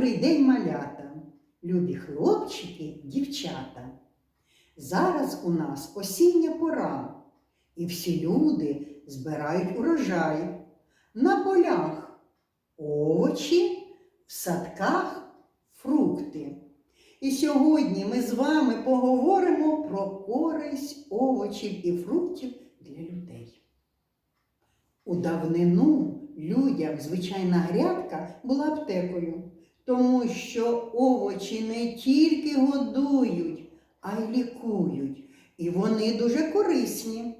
Добрий день, малята, любі хлопчики, дівчата. Зараз у нас осіння пора, і всі люди збирають урожай на полях, овочі, в садках, фрукти. І сьогодні ми з вами поговоримо про користь овочів і фруктів для людей. У давнину людям звичайна грядка була аптекою, тому що овочі не тільки годують, а й лікують. І вони дуже корисні.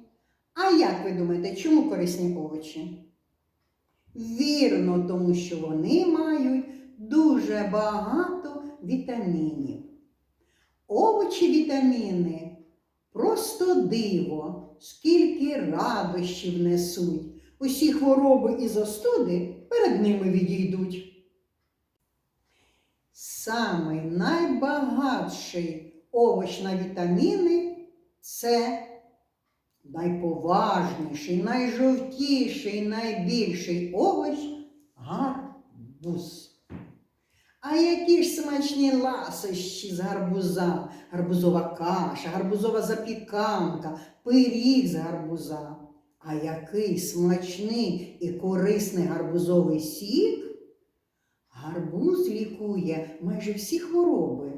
А як ви думаєте, чому корисні овочі? Вірно, тому що вони мають дуже багато вітамінів. Овочі вітаміни просто диво, скільки радощів несуть. Усі хвороби і застуди перед ними відійдуть. Самий найбагатший овоч на вітаміни це найповажніший, найжовтіший, найбільший овоч гарбуз. А які ж смачні ласощі з гарбуза, гарбузова каша, гарбузова запіканка, пиріг з гарбуза. А який смачний і корисний гарбузовий сік? Гарбуз лікує майже всі хвороби.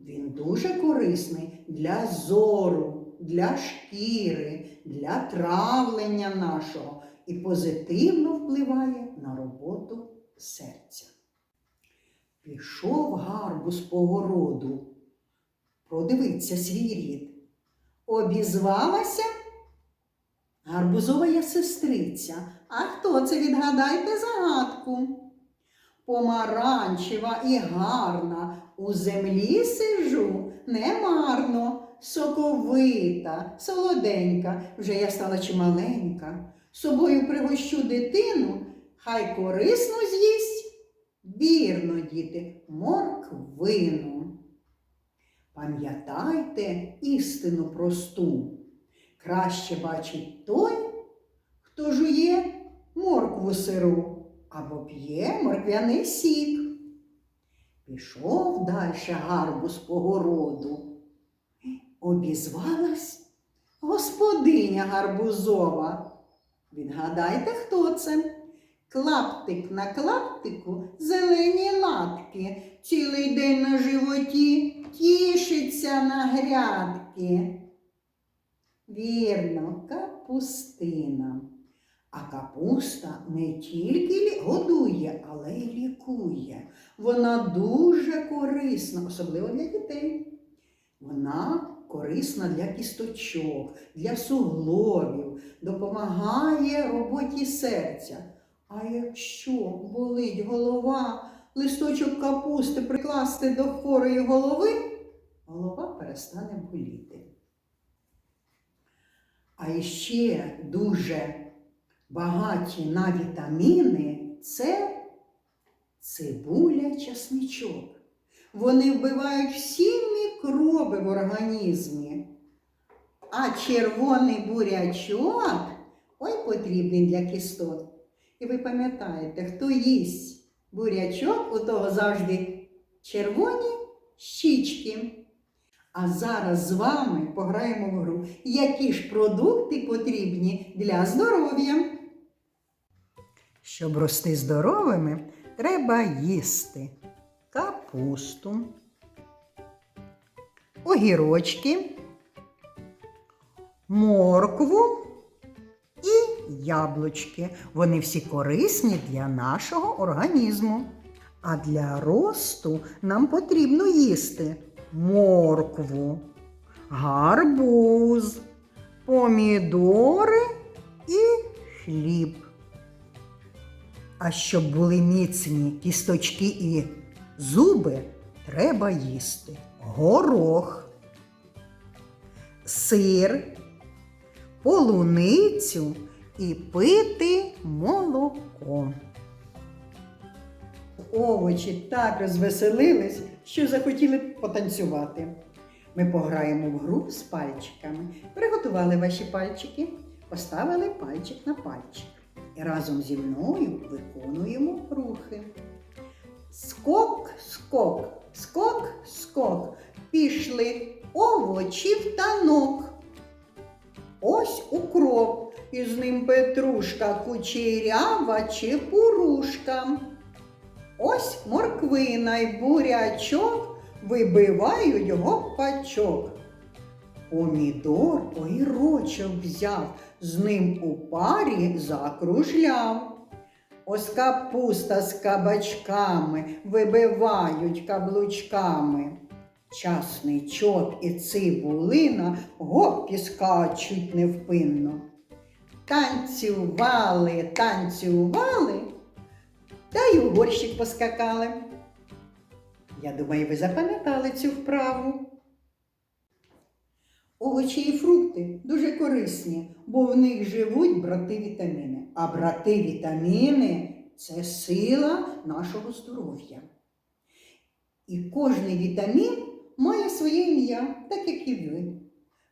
Він дуже корисний для зору, для шкіри, для травлення нашого і позитивно впливає на роботу серця. Пішов гарбуз по городу, продивиться свій рід. Обізвалася гарбузова сестриця. А хто це відгадайте загадку? Помаранчева і гарна, у землі сижу немарно, соковита, солоденька, вже я стала чималенька. Собою пригощу дитину, хай корисно з'їсть. Вірно, діти, морквину. Пам'ятайте істину просту. Краще бачить той, хто жує моркву сиру або п'є морквяний сік. Пішов дальше гарбуз по городу. Обізвалась господиня гарбузова. Відгадайте, хто це? Клаптик на клаптику зелені латки, цілий день на животі тішиться на грядки. Вірно, капустина. А капуста не тільки годує, але й лікує. Вона дуже корисна, особливо для дітей. Вона корисна для кісточок, для суглобів, допомагає роботі серця. А якщо болить голова, листочок капусти прикласти до хворої голови, голова перестане боліти. А ще дуже багаті на вітаміни це цибуля часничок. Вони вбивають всі мікроби в організмі. А червоний бурячок ой потрібний для кістот. І ви пам'ятаєте, хто їсть бурячок, у того завжди червоні щічки. А зараз з вами пограємо в гру, які ж продукти потрібні для здоров'я. Щоб рости здоровими, треба їсти капусту, огірочки, моркву і яблучки. Вони всі корисні для нашого організму. А для росту нам потрібно їсти моркву, гарбуз, помідори і хліб. А щоб були міцні кісточки і зуби, треба їсти горох, сир, полуницю і пити молоко. Овочі так розвеселились, що захотіли потанцювати. Ми пограємо в гру з пальчиками. Приготували ваші пальчики, поставили пальчик на пальчик. Разом зі мною виконуємо рухи. Скок, скок, скок, скок. Пішли овочі в танок. Ось укроп, і з ним петрушка, кучерява чи пурушка. Ось морквина й бурячок, вибивають його пачок. Помідор рочок взяв з ним у парі закружляв. Ось капуста з кабачками вибивають каблучками. Часничок і цибулина гоп піскачуть невпинно. Танцювали, танцювали, та й у горщик поскакали. Я думаю, ви запам'ятали цю вправу. Овочі і фрукти дуже корисні, бо в них живуть брати вітаміни. А брати вітаміни це сила нашого здоров'я. І кожний вітамін має своє ім'я, так як і ви.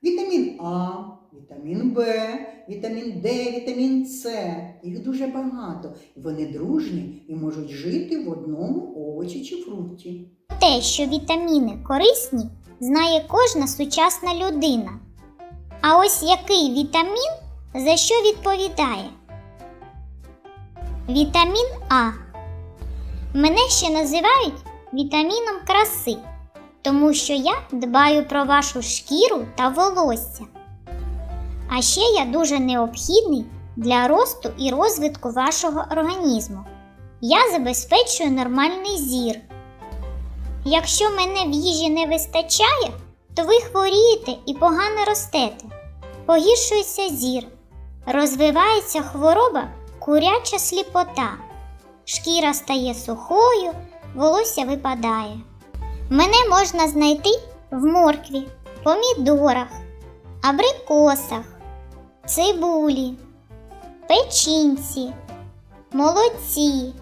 Вітамін А, вітамін Б, вітамін Д, вітамін С. Їх дуже багато. Вони дружні і можуть жити в одному овочі чи фрукті. Те, що вітаміни корисні, знає кожна сучасна людина. А ось який вітамін за що відповідає? Вітамін А. Мене ще називають вітаміном краси, тому що я дбаю про вашу шкіру та волосся. А ще я дуже необхідний для росту і розвитку вашого організму. Я забезпечую нормальний зір. Якщо мене в їжі не вистачає, то ви хворієте і погано ростете, погіршується зір, розвивається хвороба куряча сліпота, шкіра стає сухою, волосся випадає. Мене можна знайти в моркві, помідорах, абрикосах, цибулі, печінці, молоці,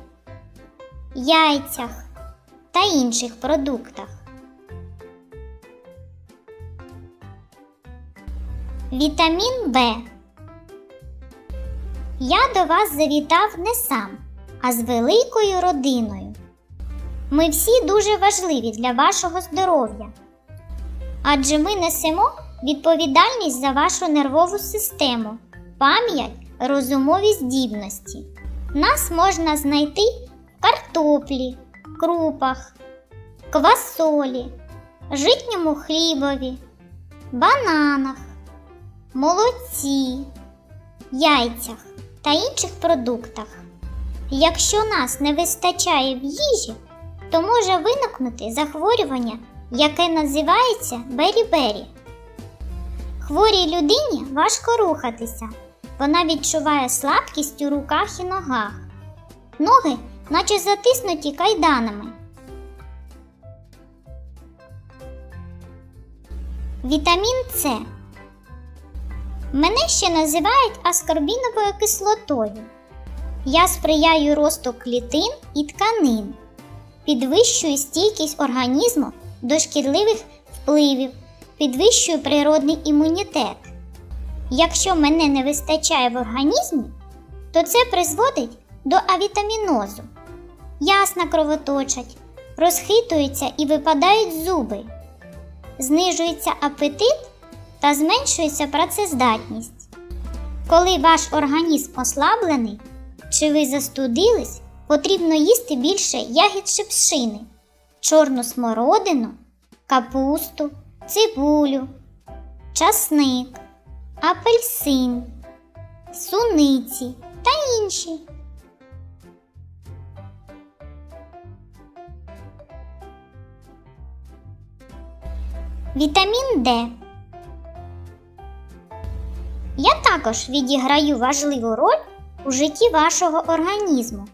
яйцях та інших продуктах. Вітамін В. Я до вас завітав не сам, а з великою родиною. Ми всі дуже важливі для вашого здоров'я, адже ми несемо відповідальність за вашу нервову систему, пам'ять, розумові здібності. Нас можна знайти в картоплі, крупах, квасолі, житньому хлібові, бананах, молоці, яйцях та інших продуктах. Якщо нас не вистачає в їжі, то може виникнути захворювання, яке називається бері-бері. Хворій людині важко рухатися. Вона відчуває слабкість у руках і ногах. Ноги наче затиснуті кайданами. Вітамін С. Мене ще називають аскорбіновою кислотою. Я сприяю росту клітин і тканин, підвищую стійкість організму до шкідливих впливів, підвищую природний імунітет. Якщо мене не вистачає в організмі, то це призводить до авітамінозу. Ясна кровоточать, розхитуються і випадають зуби, знижується апетит та зменшується працездатність. Коли ваш організм ослаблений чи ви застудились, потрібно їсти більше ягід шипшини, чорну смородину, капусту, цибулю, часник, апельсин, суниці та інші. Вітамін Д. Я також відіграю важливу роль у житті вашого організму.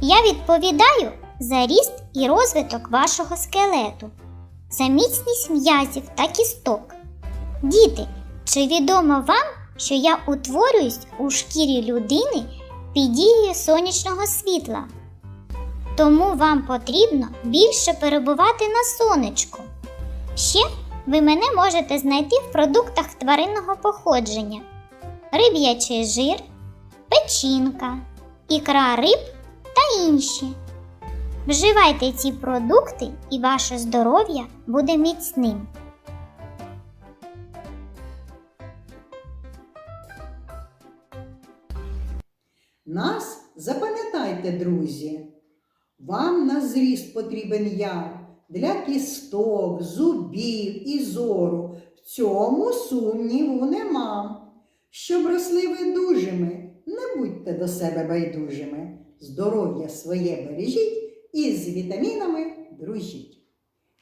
Я відповідаю за ріст і розвиток вашого скелету, за міцність м'язів та кісток. Діти, чи відомо вам, що я утворююсь у шкірі людини під дією сонячного світла? Тому вам потрібно більше перебувати на сонечку. Ще ви мене можете знайти в продуктах тваринного походження: риб'ячий жир, печінка, ікра риб та інші. Вживайте ці продукти і ваше здоров'я буде міцним. Нас запам'ятайте, друзі. Вам на зріст потрібен я для кісток, зубів і зору. В цьому сумніву нема. Щоб росли ви дужими, не будьте до себе байдужими. Здоров'я своє бережіть і з вітамінами дружіть.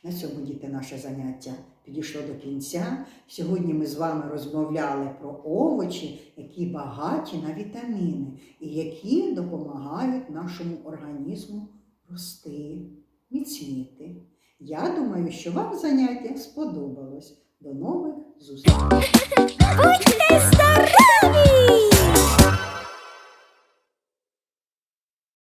На цьому діти наше заняття підійшло до кінця. Сьогодні ми з вами розмовляли про овочі, які багаті на вітаміни і які допомагають нашому організму рости, міцніти. Я думаю, що вам заняття сподобалось. До нових зустрічей! Будьте здорові!